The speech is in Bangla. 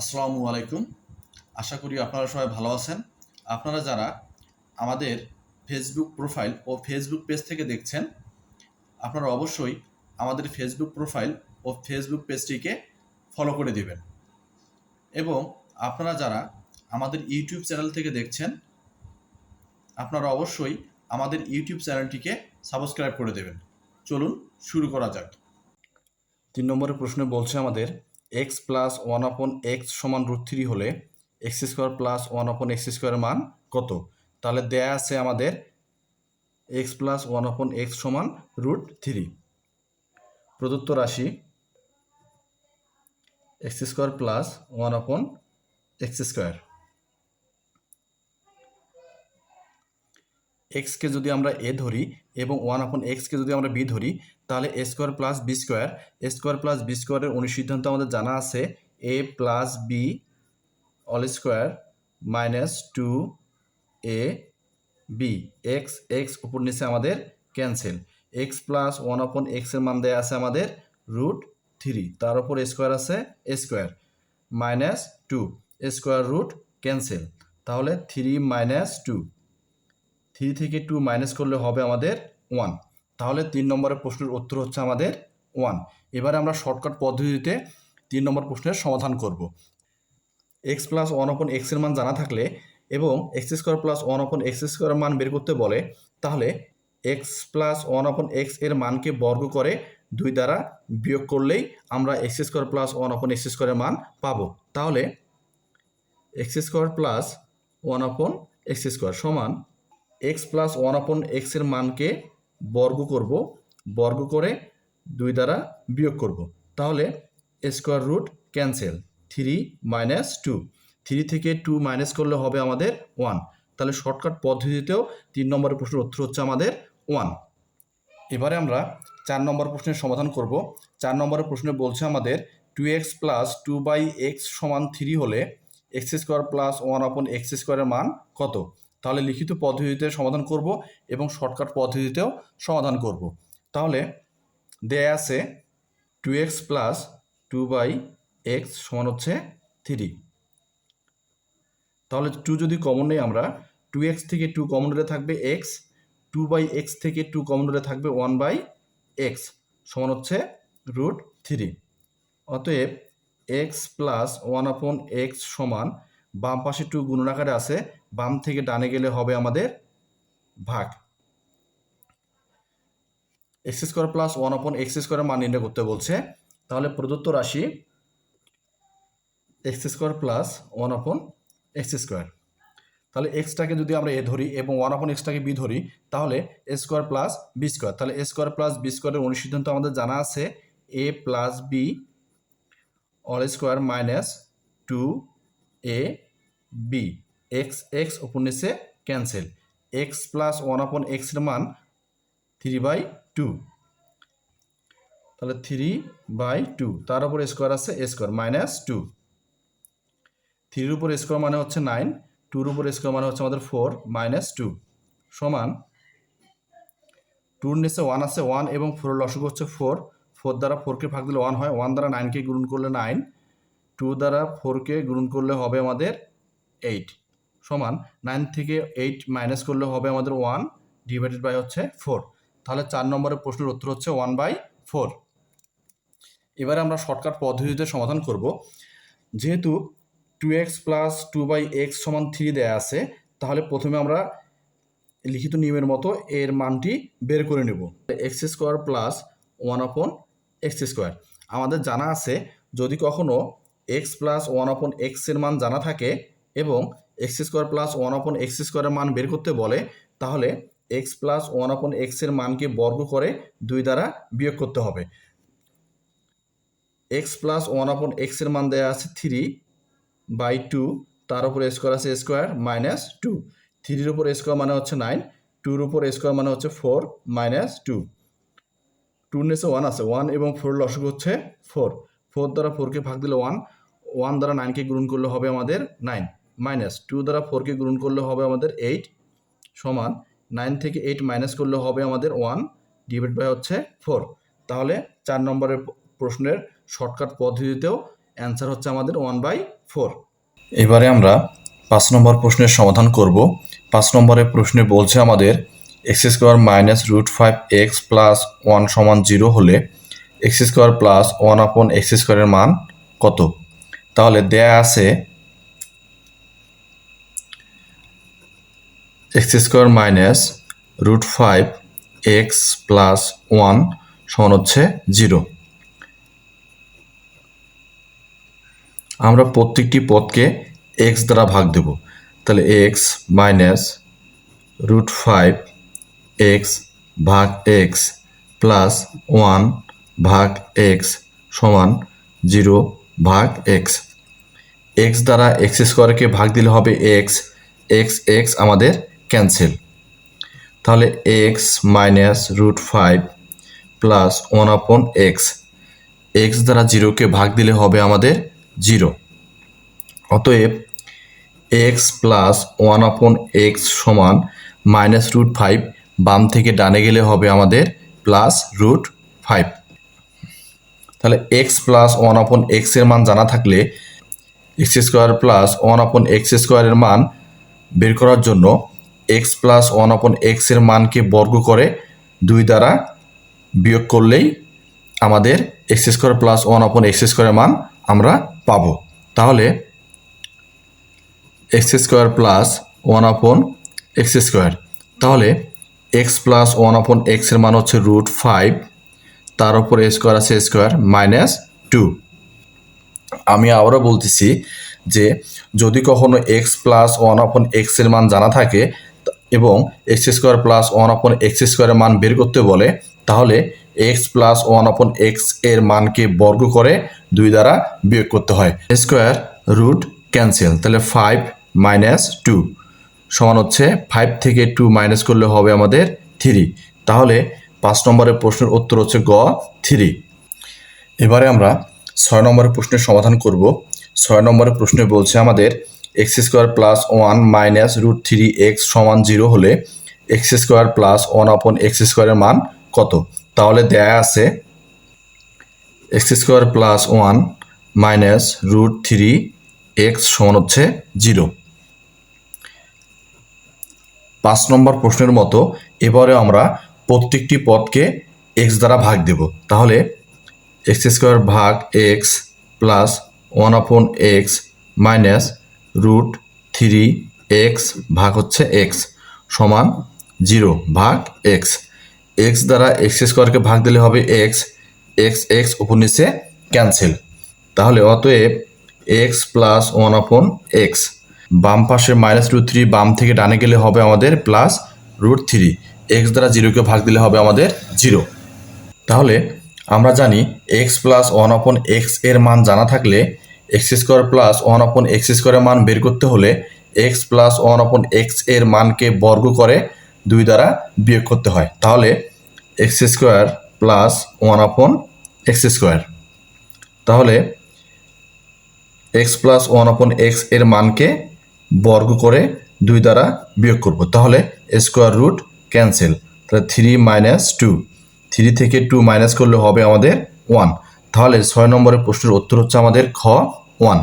আসসালামু আলাইকুম। আশা করি আপনারা সবাই ভালো আছেন। আপনারা যারা আমাদের ফেসবুক প্রোফাইল ও ফেসবুক পেজ থেকে দেখছেন, আপনারা অবশ্যই আমাদের ফেসবুক প্রোফাইল ও ফেসবুক পেজটিকে ফলো করে দিবেন। এবং আপনারা যারা আমাদের ইউটিউব চ্যানেল থেকে দেখছেন, আপনারা অবশ্যই আমাদের ইউটিউব চ্যানেলটিকে সাবস্ক্রাইব করে দেবেন। চলুন শুরু করা যাক। তিন নম্বরের প্রশ্নে বলছে আমাদের x plus one upon x সমান রুট থ্রি হলে x square plus one upon x স্কোয়ারের মান কত? তাহলে দেয়া আছে আমাদের x plus one upon x সমান রুট থ্রি। প্রদত্ত রাশি x square plus one upon x square. এক্সকে যদি আমরা এ ধরি এবং ওয়ান আপন এক্সকে যদি আমরা বি ধরি তাহলে A square plus B square A square plus B স্কোয়ারের অনুসিদ্ধান্ত আমাদের জানা আছে A plus B all square minus two A B x x উপর নিচে আমাদের cancel x plus one upon এক্সের মান দেয়া আছে আমাদের রুট থ্রি তার উপর স্কোয়ার আছে square minus two square root cancel তাহলে থ্রি মাইনাস টু থ্রি থেকে টু মাইনাস করলে হবে আমাদের ওয়ান তাহলে তিন নম্বরের প্রশ্নের উত্তর হচ্ছে আমাদের ওয়ান এবারে আমরা শর্টকাট পদ্ধতিতে তিন নম্বর প্রশ্নের সমাধান করব। এক্স প্লাস ওয়ান অপন এক্সের মান জানা থাকলে এবং x square plus one upon x স্কোয়ারের মান বের করতে বলে, তাহলে এক্স প্লাস ওয়ান অপন এক্সের মানকে বর্গ করে দুই দ্বারা বিয়োগ করলেই আমরা x square plus one upon x স্কোয়ারের মান পাবো। তাহলে x square plus one upon x square সমান এক্স প্লাস ওয়ান আপন এক্সের মানকে বর্গ করব, বর্গ করে দুই দ্বারা বিয়োগ করব। তাহলে square root cancel, three minus two. Three থেকে টু মাইনাস করলে হবে আমাদের ওয়ান। তাহলে শর্টকাট পদ্ধতিতেও তিন নম্বরের প্রশ্নের উত্তর হচ্ছে আমাদের ওয়ান। এবারে আমরা চার নম্বর প্রশ্নের সমাধান করব। চার নম্বরের প্রশ্নে বলছে আমাদের two x plus two by x সমান থ্রি হলে x square plus one upon x স্কোয়ারের মান কত? তাহলে লিখিত পদ্ধতিতে সমাধান করব এবং শর্টকাট পদ্ধতিতেও সমাধান করব। তাহলে দেয়া আছে two x plus two by x সমান হচ্ছে থ্রি। তাহলে টু যদি কমন নেই আমরা টু এক্স থেকে টু কমন হলে থাকবে এক্স, টু বাই এক্স থেকে টু কমন হলে থাকবে ওয়ান বাই এক্স সমান হচ্ছে রুট থ্রি। অতএব x plus one upon x সমান বাম পাশে টু গুণন আকারে আছে, বাম থেকে ডানে গেলে হবে আমাদের ভাগ। X square plus one upon x স্কোয়ারের মান নির্ণয় করতে বলছে। তাহলে প্রদত্ত রাশি x square plus one upon x square. তাহলে এক্সটাকে যদি আমরা এ ধরি এবং ওয়ান অপন এক্সটাকে বি ধরি, তাহলে a square plus b square. তাহলে এ স্কোয়ার প্লাস বি স্কোয়ারের অনুসিদ্ধান্ত আমাদের জানা আছে, a plus b whole square minus two a b x x নিচে cancel x plus one upon এক্সের মান থ্রি বাই টু তাহলে থ্রি বাই টু তার উপর স্কোয়ার আছে স্কোয়ার মাইনাস টু থ্রির উপর স্কোয়ার মানে হচ্ছে নাইন টুর উপর স্কোয়ার মানে হচ্ছে আমাদের ফোর মাইনাস টু সমান টুর নিচে ওয়ান আছে ওয়ান এবং ফোরের লসক হচ্ছে ফোর ফোর দ্বারা ফোরকে ভাগ দিলে ওয়ান হয়। ওয়ান দ্বারা নাইনকে গুণন করলে নাইন টু দ্বারা ফোরকে গুণন করলে হবে আমাদের এইট সমান নাইন থেকে এইট মাইনাস করলে হবে আমাদের ওয়ান ডিভাইডেড বাই হচ্ছে ফোর তাহলে চার নম্বরের প্রশ্নের উত্তর হচ্ছে ওয়ান বাই ফোর এবারে আমরা শর্টকাট পদ্ধতিতে সমাধান করব। যেহেতু two x plus two by x সমান থ্রি দেয়া আছে, তাহলে প্রথমে আমরা লিখিত নিয়মের মতো এর মানটি বের করে নেব। X square plus one upon x square আমাদের জানা আছে, যদি কখনো এক্স প্লাস ওয়ান আপন এক্সের মান জানা থাকে এবং x square plus one upon x স্কোয়ারের মান বের করতে বলে, তাহলে এক্স প্লাস ওয়ান আপন এক্সের মানকে বর্গ করে দুই দ্বারা বিয়োগ করতে হবে। এক্স প্লাস ওয়ান আপন এক্সের মান দেওয়া আছে থ্রি বাই টু তার উপর স্কোয়ার আছে স্কোয়ার মাইনাস টু থ্রির উপর স্কোয়ার মানে হচ্ছে নাইন টুর উপর স্কোয়ার মানে হচ্ছে ফোর মাইনাস টু টুর নিচে ওয়ান আছে ওয়ান এবং ফোর লসক হচ্ছে ফোর ফোর দ্বারা ফোরকে ভাগ দিলে ওয়ান ওয়ান দ্বারা নাইনকে গুণ করলে হবে আমাদের নাইন মাইনাস টু দ্বারা ফোরকে গুণ করলে হবে আমাদের এইট সমান নাইন থেকে এইট মাইনাস করলে হবে আমাদের ওয়ান ডিভাইড বাই হচ্ছে ফোর তাহলে চার নম্বরের প্রশ্নের শর্টকাট পদ্ধতিতেও অ্যান্সার হচ্ছে আমাদের ওয়ান বাই ফোর এবারে আমরা পাঁচ নম্বর প্রশ্নের সমাধান করব। পাঁচ নম্বরের প্রশ্নে বলছে আমাদের x square minus root five x plus one সমান জিরো হলে x square plus one upon x স্কোয়ারের মান কত? তাহলে দেয়া আছে x square minus root five x plus one সমান হচ্ছে জিরো। আমরা প্রত্যেকটি পদকে এক্স দ্বারা ভাগ দেব। তাহলে x minus root five x ভাগ এক্স প্লাস ওয়ান ভাগ এক্স সমান জিরো ভাগ এক্স। এক্স দ্বারা এক্স স্কোয়ারকে ভাগ দিলে হবে এক্স। এক্স এক্স আমাদের ক্যান্সেল। তাহলে x minus root five plus one upon x. X দ্বারা জিরোকে ভাগ দিলে হবে আমাদের জিরো। অতএব x plus one upon x সমান মাইনাস রুট ফাইভ বাম থেকে ডানে গেলে হবে আমাদের প্লাস রুট ফাইভ। তাহলে এক্স প্লাস ওয়ান আপন এক্সের মান জানা থাকলে x square plus one upon x স্কোয়ারের মান বের করার জন্য এক্স প্লাস ওয়ান আপন এক্সের মানকে বর্গ করে দুই দ্বারা বিয়োগ করলেই আমাদের x square plus one upon x স্কোয়ারের মান আমরা পাবো। তাহলে x square plus one upon x square. তাহলে এক্স প্লাস ওয়ান আপন এক্সের মান হচ্ছে রুট ফাইভ, তার উপর স্কোয়ার আছে স্কোয়ার মাইনাস টু। আমি আবারও বলতেছি যে যদি কখনো এক্স প্লাস ওয়ান আপন এক্সের মান জানা থাকে এবং x square plus one upon x স্কোয়ারের মান বের করতে বলে, তাহলে এক্স প্লাস ওয়ান আপন এক্সের মানকে বর্গ করে দুই দ্বারা বিয়োগ করতে হয়। স্কোয়ার রুট ক্যান্সেল তাহলে ফাইভ মাইনাস টু সমান হচ্ছে ফাইভ থেকে টু মাইনাস করলে হবে আমাদের থ্রি তাহলে পাঁচ নম্বরের প্রশ্নের উত্তর হচ্ছে গ থ্রি এবারে আমরা ছয় নম্বরের প্রশ্নের সমাধান করব। ছয় নম্বরের প্রশ্নে বলছে আমাদের x square plus one minus root three x সমান জিরো হলে x square plus one upon x স্কোয়ারের মান কত? তাহলে দেয়া আছে x square plus one minus root three x সমান হচ্ছে জিরো পাঁচ নম্বর প্রশ্নের মতো এবারে আমরা প্রত্যেকটি পদকে এক্স দ্বারা ভাগ দেব। তাহলে এক্স স্কোয়ার ভাগ x plus one upon x minus root three x ভাগ হচ্ছে এক্স সমান জিরো ভাগ এক্স এক্স দ্বারা এক্স স্কোয়ারকে ভাগ দিলে হবে এক্স এক্স এক্স উপর নিচে ক্যান্সেল তাহলে অতএব x plus one upon x বাম পাশে মাইনাস রুট থ্রি বাম থেকে ডানে গেলে হবে আমাদের প্লাস রুট থ্রি এক্স দ্বারা জিরোকে ভাগ দিলে হবে আমাদের জিরো তাহলে আমরা জানি এক্স প্লাস ওয়ান আপন এক্সের মান জানা থাকলে x square plus one upon x স্কোয়ারের মান বের করতে হলে এক্স প্লাস ওয়ান আপন এক্সের মানকে বর্গ করে দুই দ্বারা বিয়োগ করতে হয়। তাহলে x square plus one upon x square তাহলে এক্স প্লাস ওয়ান আপন এক্সের মানকে বর্গ করে দুই দ্বারা বিয়োগ করব। তাহলে স্কোয়ার রুট ক্যান্সেল তাহলে থ্রি মাইনাস টু থ্রি থেকে টু মাইনাস করলে হবে আমাদের ওয়ান তাহলে ছয় নম্বরের প্রশ্নের উত্তর হচ্ছে আমাদের খ। ওয়ান